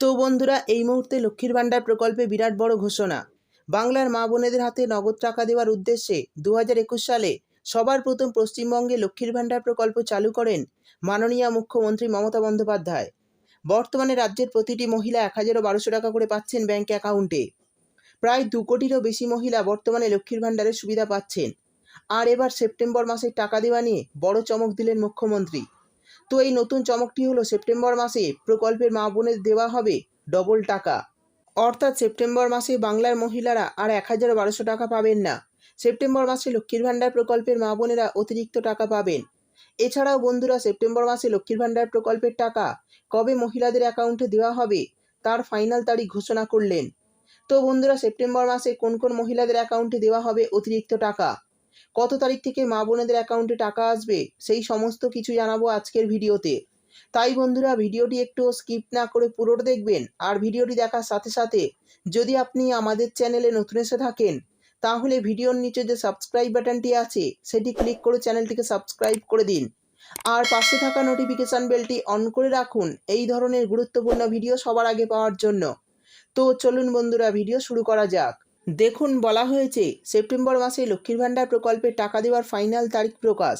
তো বন্ধুরা, এই মুহূর্তে লক্ষ্মীর ভাণ্ডার প্রকল্পে বিরাট বড় ঘোষণা। বাংলার মা বোনেদের হাতে নগদ টাকা দেওয়ার উদ্দেশ্যে দু হাজার একুশ সালে সবার প্রথম পশ্চিমবঙ্গে লক্ষ্মীর ভাণ্ডার প্রকল্প চালু করেন মাননীয় মুখ্যমন্ত্রী মমতা বন্দ্যোপাধ্যায়। বর্তমানে রাজ্যের প্রতিটি মহিলা এক হাজারও বারোশো টাকা করে পাচ্ছেন ব্যাংক অ্যাকাউন্টে। প্রায় দু কোটিরও বেশি মহিলা বর্তমানে লক্ষ্মীর ভাণ্ডারের সুবিধা পাচ্ছেন। আর এবার সেপ্টেম্বর মাসে টাকা দেওয়া নিয়ে বড় চমক দিলেন মুখ্যমন্ত্রী। তো এই নতুন চমকটি হলো সেপ্টেম্বর মাসে প্রকল্পের মা বোনের দেওয়া হবে ডবল টাকা। অর্থাৎ সেপ্টেম্বর মাসে বাংলার মহিলারা আর এক হাজার বারোশো টাকা পাবেন না। সেপ্টেম্বর মাসে লক্ষ্মীর ভাণ্ডার প্রকল্পের মা বোনেরা অতিরিক্ত টাকা পাবেন। এছাড়াও বন্ধুরা, সেপ্টেম্বর মাসে লক্ষ্মীর ভাণ্ডার প্রকল্পের টাকা কবে মহিলাদের অ্যাকাউন্টে দেওয়া হবে তার ফাইনাল তারিখ ঘোষণা করলেন। তো বন্ধুরা, সেপ্টেম্বর মাসে কোন কোন মহিলাদের অ্যাকাউন্টে দেওয়া হবে অতিরিক্ত টাকা? কত তারিখ থেকে মা বোনেদের অ্যাকাউন্টে টাকা আসবে? সেই সমস্ত কিছু জানাব আজকের ভিডিওতে। তাই বন্ধুরা, ভিডিওটি একটু স্কিপ না করে পুরোটা দেখবেন আর ভিডিওটি দেখার সাথে সাথে যদি আপনি আমাদের চ্যানেলে নতুন এসে থাকেন, তাহলে ভিডিওর নিচে যে সাবস্ক্রাইব বাটনটি আছে, সেটি ক্লিক করে চ্যানেলটিকে সাবস্ক্রাইব করে দিন। আর পাশে থাকা নোটিফিকেশান বেলটি অন করে রাখুন এই ধরনের গুরুত্বপূর্ণ ভিডিও সবার আগে পাওয়ার জন্য। তো চলুন বন্ধুরা ভিডিও শুরু করা যাক। দেখুন বলা হয়েছে, সেপ্টেম্বর মাসে লক্ষ্মীর ভাণ্ডার প্রকল্পে টাকা দেওয়ার ফাইনাল তারিখ প্রকাশ।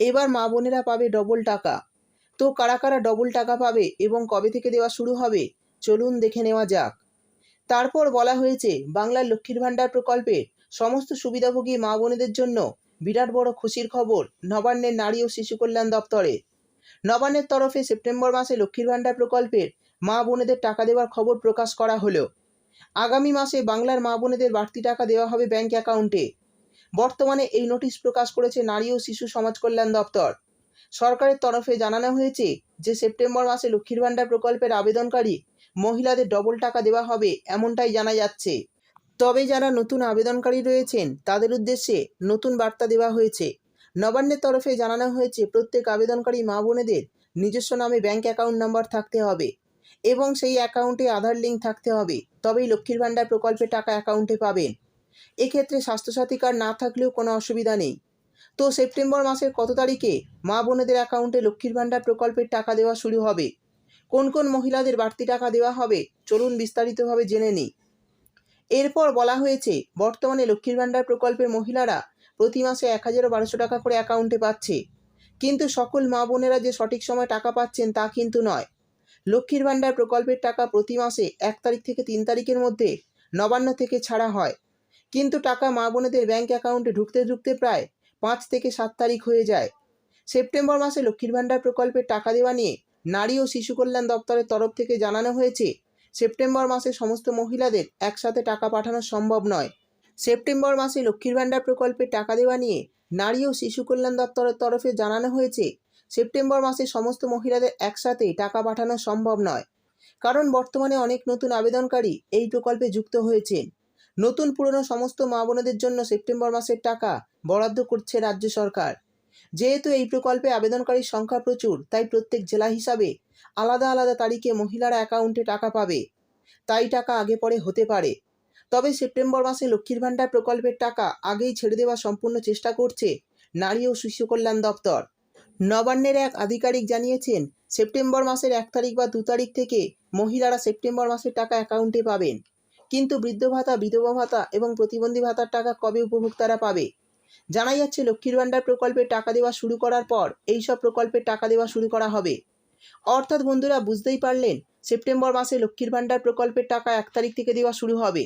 এবার মা বোনেরা পাবে ডবল টাকা। তো কারা কারা ডবল টাকা পাবে এবং কবে থেকে দেওয়া শুরু হবে, চলুন দেখে নেওয়া যাক। তারপর বলা হয়েছে, বাংলার লক্ষ্মীর ভাণ্ডার প্রকল্পে সমস্ত সুবিধাভোগী মা বোনেদের জন্য বিরাট বড় খুশির খবর নবান্নের নারী ও শিশু কল্যাণ দপ্তরে। নবান্নের তরফে সেপ্টেম্বর মাসে লক্ষ্মীর ভাণ্ডার প্রকল্পের মা বোনেদের টাকা দেওয়ার খবর প্রকাশ করা হলো। আগামী মাসে বাংলার মা বোনেদের বাড়তি টাকা দেওয়া হবে ব্যাংক অ্যাকাউন্টে। বর্তমানে এই নোটিশ প্রকাশ করেছে নারী ও শিশু সমাজ কল্যাণ দপ্তর। সরকারের তরফে জানানো হয়েছে যে, সেপ্টেম্বর মাসে লক্ষ্মীর ভাণ্ডার প্রকল্পের আবেদনকারী মহিলাদের ডবল টাকা দেওয়া হবে এমনটাই জানা যাচ্ছে। তবে যারা নতুন আবেদনকারী রয়েছেন, তাদের উদ্দেশ্যে নতুন বার্তা দেওয়া হয়েছে। নবান্নের তরফে জানানো হয়েছে, প্রত্যেক আবেদনকারী মা বোনেদের নিজস্ব নামে ব্যাংক অ্যাকাউন্ট নাম্বার থাকতে হবে। এবং সেই অ্যাকাউন্টে আধার লিঙ্ক থাকতে হবে, তবেই লক্ষ্মীর ভাণ্ডার প্রকল্পে টাকা অ্যাকাউন্টে পাবেন। এক্ষেত্রে স্বাস্থ্যসাথী কার্ড না থাকলেও কোনো অসুবিধা নেই। তো সেপ্টেম্বর মাসের কত তারিখে মা বোনেদের অ্যাকাউন্টে লক্ষ্মীর ভাণ্ডার প্রকল্পের টাকা দেওয়া শুরু হবে? কোন কোন মহিলাদের বাড়তি টাকা দেওয়া হবে? চলুন বিস্তারিতভাবে জেনে নিই। এরপর বলা হয়েছে, বর্তমানে লক্ষ্মীর ভাণ্ডার প্রকল্পের মহিলারা প্রতি মাসে এক হাজার বারোশো টাকা করে অ্যাকাউন্টে পাচ্ছে। কিন্তু সকল মা বোনেরা যে সঠিক সময় টাকা পাচ্ছেন তা কিন্তু নয়। লক্ষ্মীর ভাণ্ডার প্রকল্পের টাকা প্রতি মাসে এক তারিখ থেকে তিন তারিখের মধ্যে নবান্ন থেকে ছাড়া হয়। কিন্তু টাকা মা বোনেদের ব্যাঙ্ক অ্যাকাউন্টে ঢুকতে ঢুকতে প্রায় পাঁচ থেকে সাত তারিখ হয়ে যায়। সেপ্টেম্বর মাসে লক্ষ্মীর ভাণ্ডার প্রকল্পের টাকা দেওয়া নিয়ে নারী ও শিশু কল্যাণ দপ্তরের তরফ থেকে জানানো হয়েছে, সেপ্টেম্বর মাসে সমস্ত মহিলাদের একসাথে টাকা পাঠানো সম্ভব নয়। সেপ্টেম্বর মাসে লক্ষ্মীর ভাণ্ডার প্রকল্পে টাকা দেওয়া নিয়ে নারী ও শিশু কল্যাণ দপ্তরের তরফে জানানো হয়েছে সেপ্টেম্বর মাসে সমস্ত মহিলাদের একসাথে টাকা পাঠানো সম্ভব নয়। কারণ বর্তমানে অনেক নতুন আবেদনকারী এই প্রকল্পে যুক্ত হয়েছেন। নতুন পুরনো সমস্ত মা বোনদের জন্য সেপ্টেম্বর মাসের টাকা বরাদ্দ করছে রাজ্য সরকার। যেহেতু এই প্রকল্পে আবেদনকারীর সংখ্যা প্রচুর, তাই প্রত্যেক জেলা হিসাবে আলাদা আলাদা তারিখে মহিলারা অ্যাকাউন্টে টাকা পাবে। তাই টাকা আগে পরে হতে পারে। তবে সেপ্টেম্বর মাসে লক্ষ্মীর ভাণ্ডার প্রকল্পের টাকা আগেই ছেড়ে দেওয়ার সম্পূর্ণ চেষ্টা করছে নারী ও শিশু কল্যাণ দপ্তর। নবান্নের এক আধিকারিক জানিয়েছেন, সেপ্টেম্বর মাসের এক তারিখ বা দু তারিখ থেকে মহিলারা সেপ্টেম্বর মাসের টাকা অ্যাকাউন্টে পাবেন। কিন্তু বৃদ্ধ ভাতা, বিধবা ভাতা এবং প্রতিবন্ধী ভাতার টাকা কবে উপভোক্তারা পাবে? জানা যাচ্ছে, লক্ষ্মীর ভাণ্ডার প্রকল্পে টাকা দেওয়া শুরু করার পর এই সব প্রকল্পের টাকা দেওয়া শুরু করা হবে। অর্থাৎ বন্ধুরা, বুঝতেই পারলেন, সেপ্টেম্বর মাসে লক্ষ্মীর ভাণ্ডার প্রকল্পের টাকা এক তারিখ থেকে দেওয়া শুরু হবে।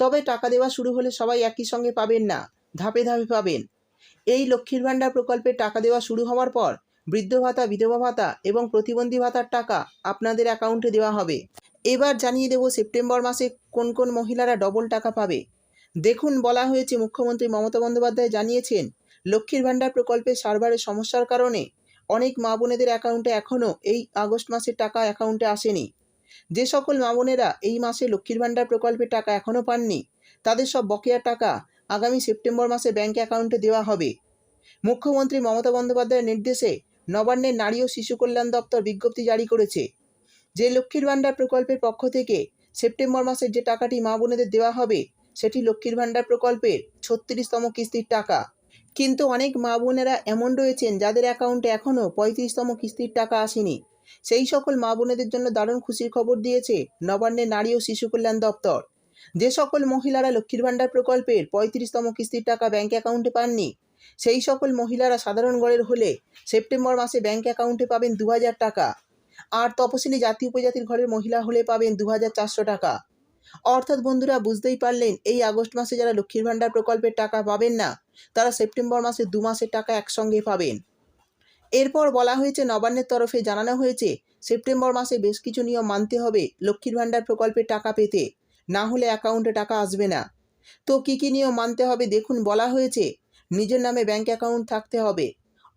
তবে টাকা দেওয়া শুরু হলে সবাই একই সঙ্গে পাবেন না, ধাপে ধাপে পাবেন। এই লক্ষ্মীর ভাণ্ডার প্রকল্পে টাকা দেওয়া শুরু হওয়ার পর বৃদ্ধ ভাতা, বিধবা ভাতা এবং প্রতিবন্ধী ভাতার টাকা আপনাদের অ্যাকাউন্টে দেওয়া হবে। এবার জানিয়ে দেব সেপ্টেম্বর মাসে কোন কোন মহিলারা ডবল টাকা পাবে। দেখুন, বলা হয়েছে মুখ্যমন্ত্রী মমতা বন্দ্যোপাধ্যায় জানিয়েছেন, লক্ষ্মীর ভাণ্ডার প্রকল্পে সার্ভারের সমস্যার কারণে অনেক মা বোনেদের অ্যাকাউন্টে এখনও এই আগস্ট মাসের টাকা অ্যাকাউন্টে আসেনি। যে সকল মা বোনেরা এই মাসে লক্ষ্মীর ভাণ্ডার প্রকল্পের টাকা এখনও পাননি, তাদের সব বকেয়া টাকা আগামী সেপ্টেম্বর মাসে ব্যাংক অ্যাকাউন্টে দেওয়া হবে। মুখ্যমন্ত্রী মমতা বন্দ্যোপাধ্যায়ের নির্দেশে নবান্নের নারী ও শিশু কল্যাণ দপ্তর বিজ্ঞপ্তি জারি করেছে। যে লক্ষ্মীর ভাণ্ডার প্রকল্পের পক্ষ থেকে সেপ্টেম্বর মাসের যে টাকাটি মা বোনেদের দেওয়া হবে, সেটি লক্ষ্মীর ভাণ্ডার প্রকল্পের ছত্রিশতম কিস্তির টাকা। কিন্তু অনেক মা বোনেরা এমন রয়েছেন যাদের অ্যাকাউন্টে এখনও পঁয়ত্রিশতম কিস্তির টাকা আসেনি। সেই সকল মা বোনেদের জন্য দারুণ খুশির খবর দিয়েছে নবান্নের নারী ও শিশু কল্যাণ দপ্তর। যে সকল মহিলারা লক্ষ্মীর ভাণ্ডার প্রকল্পের পঁয়ত্রিশতম কিস্তির টাকা ব্যাঙ্ক অ্যাকাউন্টে পাননি, সেই সকল মহিলারা সাধারণ গড়ের হলে সেপ্টেম্বর মাসে ব্যাঙ্ক অ্যাকাউন্টে পাবেন দু হাজার টাকা। আর তপশিলি জাতি উপজাতির ঘরের মহিলা হলে পাবেন দু হাজার চারশো টাকা। অর্থাৎ বন্ধুরা, বুঝতেই পারলেন, এই আগস্ট মাসে যারা লক্ষ্মীর ভাণ্ডার প্রকল্পের টাকা পাবেন না, তারা সেপ্টেম্বর মাসে দু মাসের টাকা একসঙ্গে পাবেন। এরপর বলা হয়েছে, নবান্নের তরফে জানানো হয়েছে, সেপ্টেম্বর মাসে বেশ কিছু নিয়ম মানতে হবে লক্ষ্মীর ভাণ্ডার প্রকল্পের টাকা পেতে। না হলে অ্যাকাউন্টে টাকা আসবে না। তো কী কী নিয়ম মানতে হবে দেখুন বলা হয়েছে, নিজের নামে ব্যাঙ্ক অ্যাকাউন্ট থাকতে হবে।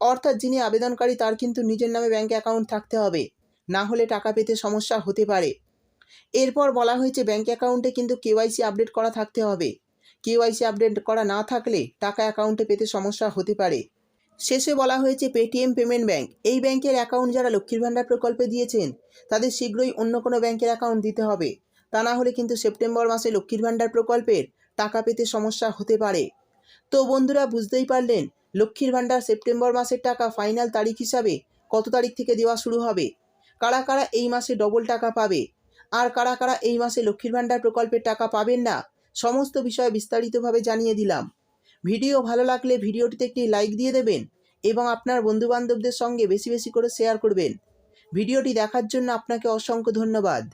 অর্থাৎ যিনি আবেদনকারী তার কিন্তু নিজের নামে ব্যাঙ্ক অ্যাকাউন্ট থাকতে হবে, না হলে টাকা পেতে সমস্যা হতে পারে। এরপর বলা হয়েছে ব্যাঙ্ক অ্যাকাউন্টে কিন্তু কেওয়াইসি আপডেট করা থাকতে হবে। কেওয়াইসি আপডেট করা না থাকলে টাকা অ্যাকাউন্টে পেতে সমস্যা হতে পারে। শেষে বলা হয়েছে পেটিএম পেমেন্ট ব্যাংক, এই ব্যাংকের অ্যাকাউন্ট যারা লক্ষ্মীর ভাণ্ডার প্রকল্পে দিয়েছেন, তাদের শীঘ্রই অন্য কোনো ব্যাংকের অ্যাকাউন্ট দিতে হবে। তা না হলে কিন্তু সেপ্টেম্বর মাসে লক্ষ্মীর ভাণ্ডার প্রকল্পের টাকা পেতে সমস্যা হতে পারে। তো বন্ধুরা, বুঝতেই পারলেন, লক্ষ্মীর ভাণ্ডার সেপ্টেম্বর মাসের টাকা ফাইনাল তারিখ হিসাবে কত তারিখ থেকে দেওয়া শুরু হবে? কারা কারা এই মাসে ডবল টাকা পাবে? আর কারা কারা এই মাসে লক্ষ্মীর ভাণ্ডার প্রকল্পের টাকা পাবেন না? সমস্ত বিষয়ে বিস্তারিতভাবে জানিয়ে দিলাম। ভিডিও ভালো লাগলে ভিডিওটিতে একটি লাইক দিয়ে দেবেন এবং আপনার বন্ধুবান্ধবদের সঙ্গে বেশি বেশি করে শেয়ার করবেন। ভিডিওটি দেখার জন্য আপনাকে অসংখ্য ধন্যবাদ।